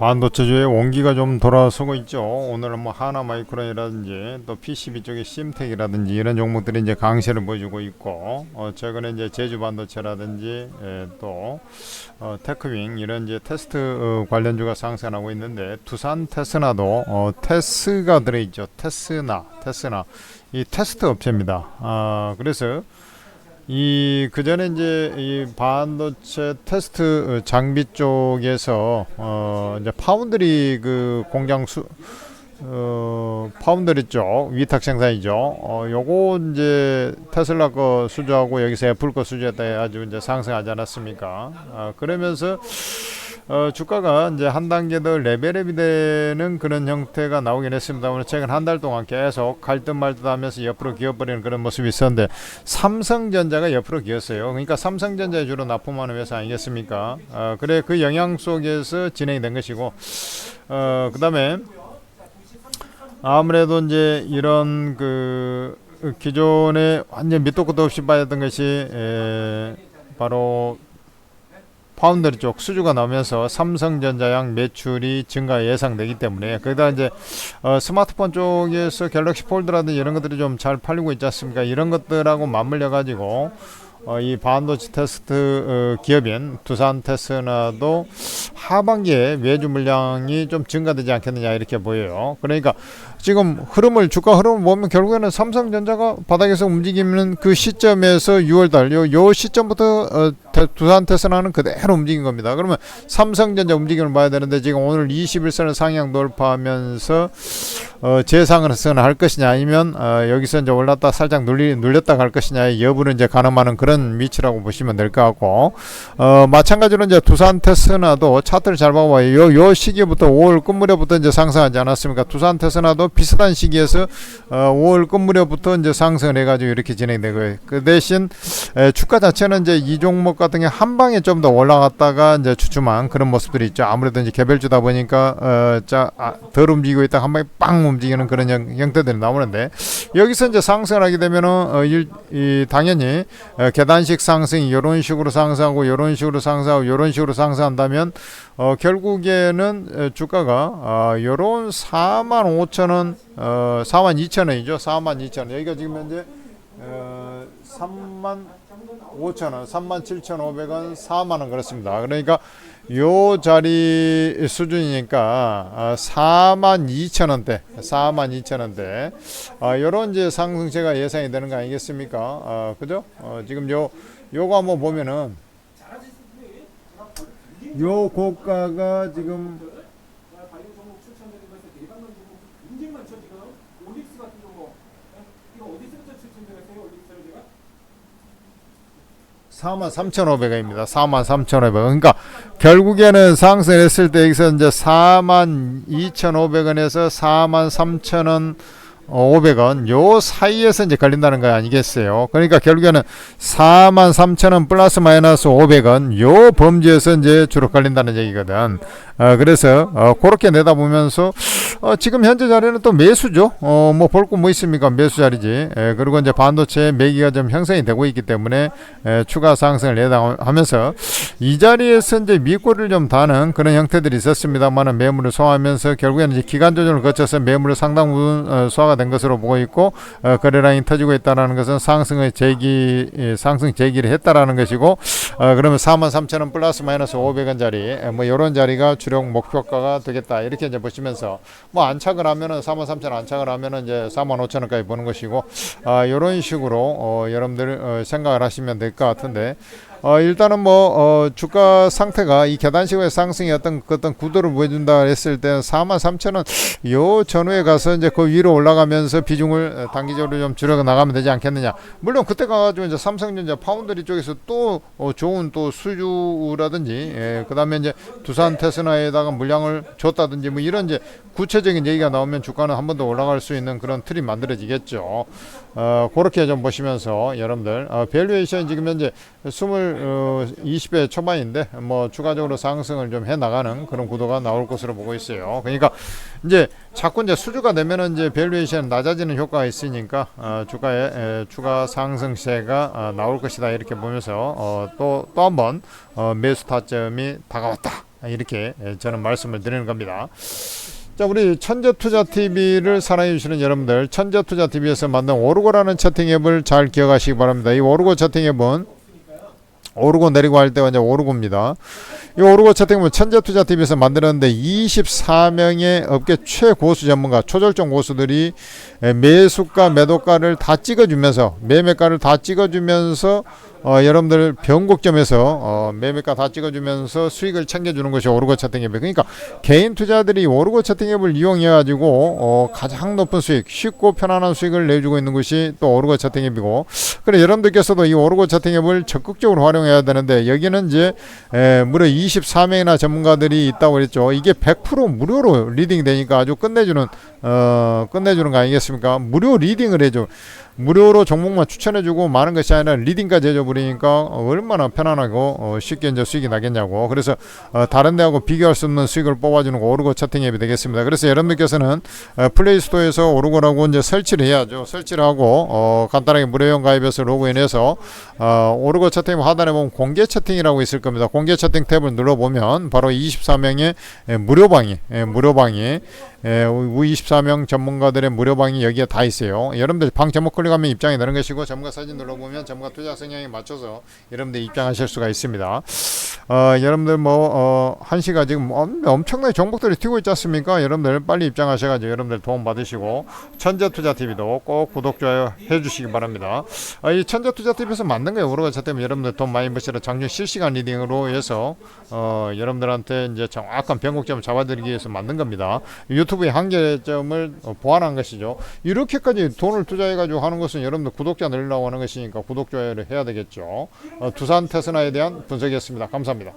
반도체주의 원기가 좀 돌아서고 있죠. 오늘은 뭐 하나 마이크론이라든지 또 PCB 쪽의 심텍이라든지 이런 종목들이 이제 강세를 보여주고 있고 어 최근에 이제 제주 반도체라든지 예, 또 어, 테크윙 이런 이제 테스트 어, 관련주가 상승하고 있는데 두산 테스나도 어, 테스가 들어있죠. 테스나 테스나 이 테스트 업체입니다. 아 그래서 이 그전에 이제 이 반도체 테스트 어, 장비 쪽에서 어 이제 파운드리 그 공장 수 어, 파운드리 쪽 위탁 생산이죠. 어, 요거 이제 테슬라 거 수주하고 여기서 애플 거 수주했다 해가지고 이제 상승하지 않았습니까? 아, 그러면서 어, 주가가 이제 한 단계 더 레벨업이 되는 그런 형태가 나오긴 했습니다만 최근 한 달 동안 계속 갈 듯 말 듯 하면서 옆으로 기어버리는 그런 모습이 있었는데 삼성전자가 옆으로 기었어요. 그러니까 삼성전자에 주로 납품하는 회사 아니겠습니까? 어, 그래 그 영향 속에서 진행이 된 것이고 어, 그 다음에 아무래도 이제 이런 그 기존에 완전 밑도 끝도 없이 빠졌던 것이 에, 바로 파운드리 쪽 수주가 나오면서 삼성전자양 매출이 증가 예상되기 때문에 거기다 이제 어, 스마트폰 쪽에서 갤럭시 폴드라든지 이런 것들이 좀 잘 팔리고 있지 않습니까? 이런 것들하고 맞물려 가지고 어, 이 반도체 테스트 어, 기업인 두산 테스나도 하반기에 외주 물량이 좀 증가되지 않겠느냐 이렇게 보여요. 그러니까 지금 흐름을 주가 흐름을 보면 결국에는 삼성전자가 바닥에서 움직이는 그 시점에서 6월달 요, 요 시점부터 어, 테, 두산 테스나는 그대로 움직인 겁니다. 그러면 삼성전자 움직임을 봐야 되는데 지금 오늘 21선을 상향 돌파하면서 어, 재상승을 할 것이냐 아니면 어, 여기서 이제 올랐다 살짝 눌리, 눌렸다 갈 것이냐의 여부는 이제 가늠하는 그런 위치라고 보시면 될 것 같고 어, 마찬가지로 이제 두산 테스나도 차트를 잘 봐봐요. 요, 요 시기부터 5월 끝 무렵부터 이제 상승하지 않았습니까? 두산 테스나도 비슷한 시기에서 어, 5월 끝 무렵부터 이제 상승을 해가지고 이렇게 진행되고요. 그 대신 에, 주가 자체는 이제 이 종목 같은 게 한 방에 좀 더 올라갔다가 이제 주춤한 그런 모습들이 있죠. 아무래도 이제 개별주다 보니까 어, 자, 아, 덜 움직이고 있다 한 방에 빵 움직이는 그런 형, 형태들이 나오는데 여기서 이제 상승을 하게 되면은 어, 일, 이, 당연히 어, 계단식 상승 이런 식으로 상승하고 이런 식으로 상승하고 이런 식으로 상승한다면 어, 결국에는 에, 주가가 어, 요런 4만 5천 원, 어, 4만 2천 원이죠. 4만 2천 원. 여기가 지금 현재 어, 3만 5천 원, 3만 7천 5백 원, 4만 원 그렇습니다. 그러니까 요 자리 수준이니까 아, 4만 2천 원대, 4만 2천 원대. 아, 요런 이제 상승세가 예상이 되는 거 아니겠습니까? 아, 그죠? 어, 지금 요 요거 한번 보면은 요 고가가 지금 4만 3,500원입니다. 4만 3,500원. 그러니까 결국에는 상승했을 때 여기서 이제 4만 2,500원에서 4만 3,000원 500원 요 사이에서 이제 걸린다는 거 아니겠어요. 그러니까 결국에는 4만 3천 원 플러스 마이너스 500원 요 범주에서 이제 주로 걸린다는 얘기거든. 어, 그래서 어, 그렇게 내다보면서 어, 지금 현재 자리는 또 매수죠. 어, 뭐 볼 거 뭐 있습니까? 매수 자리지. 에, 그리고 이제 반도체 매기가 좀 형성이 되고 있기 때문에 에, 추가 상승을 내다하면서 이 자리에서 이제 미꼬리를 좀 다는 그런 형태들이 있었습니다만은 매물을 소화하면서 결국에는 이제 기간 조정을 거쳐서 매물을 상당 부분 어, 소화가 된 것으로 보고 있고 어, 거래량이 터지고 있다라는 것은 상승의 재기 예, 상승 재기를 했다라는 것이고 어, 그러면 4만 3천 원 플러스 마이너스 500원 자리 에, 뭐 이런 자리가 주력 목표가가 되겠다 이렇게 이제 보시면서 뭐 안착을 하면은 4만 3천 안착을 하면은 이제 4만 5천 원까지 보는 것이고 아 이런 식으로 어, 여러분들 어, 생각을 하시면 될 것 같은데 어, 일단은 뭐 어, 주가 상태가 이 계단식의 상승이 어떤 그 어떤 구도를 보여준다 했을 때는 4만 3천 원요 전후에 가서 이제 그 위로 올라가면서 비중을 어, 단기적으로 좀 줄여 나가면 되지 않겠느냐. 물론 그때 가가지고 이제 삼성전자 파운드리 쪽에서 또 어, 좋은 또 수주라든지 예, 그다음에 이제 두산 테스나에다가 물량을 줬다든지 뭐 이런 이제 구체적인 얘기가 나오면 주가는 한 번 더 올라갈 수 있는 그런 틀이 만들어지겠죠. 어, 그렇게 좀 보시면서 여러분들 어, 밸류에이션 지금 현재 20, 어, 20배 초반인데 뭐 추가적으로 상승을 좀 해 나가는 그런 구도가 나올 것으로 보고 있어요. 그러니까 이제 자꾸 이제 수주가 되면은 이제 밸류에이션 낮아지는 효과가 있으니까 어, 주가에 에, 추가 상승세가 어, 나올 것이다 이렇게 보면서 어, 또또 한번 어, 매수 타점이 다가왔다. 이렇게 예, 저는 말씀을 드리는 겁니다. 자, 우리 천재투자TV를 사랑해주시는 여러분들, 천재투자TV에서 만든 오르고라는 채팅 앱을 잘 기억하시기 바랍니다. 이 오르고 채팅 앱은 오르고 내리고 할 때가 이제 오르고입니다. 이 오르고 채팅은 천재투자TV에서 만들었는데 24명의 업계 최고수 전문가, 초절정 고수들이 에, 매수가, 매도가를 다 찍어주면서 매매가를 다 찍어주면서 어, 여러분들 변곡점에서 어, 매매가 다 찍어주면서 수익을 챙겨주는 것이 오르고 채팅 앱이에요. 그러니까 개인 투자들이 오르고 채팅 앱을 이용해 가지고 어, 가장 높은 수익, 쉽고 편안한 수익을 내주고 있는 것이 또 오르고 채팅 앱이고 그래 여러분들께서도 이 오르고 채팅 앱을 적극적으로 활용해야 되는데 여기는 이제 에, 무려 24명이나 전문가들이 있다고 그랬죠. 이게 100% 무료로 리딩 되니까 아주 끝내주는 어, 끝내주는 거 아니겠습니까? 무료 리딩을 해줘. 무료로 종목만 추천해주고 많은 것이 아니라 리딩까지 해줘버리니까 얼마나 편안하고 어, 쉽게 이제 수익이 나겠냐고. 그래서 어, 다른 데하고 비교할 수 없는 수익을 뽑아주는 거 오르고 채팅 앱이 되겠습니다. 그래서 여러분들께서는 어, 플레이스토어에서 오르고라고 이제 설치를 해야죠. 설치를 하고 어, 간단하게 무료용 가입해서 로그인해서 어, 오르고 채팅 하단에 보면 공개 채팅이라고 있을 겁니다. 공개 채팅 탭을 눌러보면 바로 24명의 무료방이 예, 무료방이 예, 우리 24명 전문가들의 무료방이 여기에 다 있어요. 여러분들 방 제목 클릭하면 입장이 되는 것이고 전문가 사진 눌러보면 전문가 투자 성향에 맞춰서 여러분들 입장하실 수가 있습니다. 어, 여러분들 뭐 어, 한시가 지금 엄, 엄청나게 정보들이 튀고 있지 않습니까? 여러분들 빨리 입장하셔가지고 여러분들 도움 받으시고 천재투자TV도 꼭 구독 좋아요 해주시기 바랍니다. 어, 이 천재투자TV에서 만든 거예요. 오르가 차 때문에 여러분들 돈 많이 버시라 작년 실시간 리딩으로 해서 어, 여러분들한테 이제 정확한 변곡점을 잡아드리기 위해서 만든 겁니다. 유튜브의 한계점을 어, 보완한 것이죠. 이렇게까지 돈을 투자해가지고 하는 것은 여러분들 구독자 늘리려고 하는 것이니까 구독 좋아요를 해야 되겠죠. 어, 두산 테스나에 대한 분석이었습니다. 감사합니다.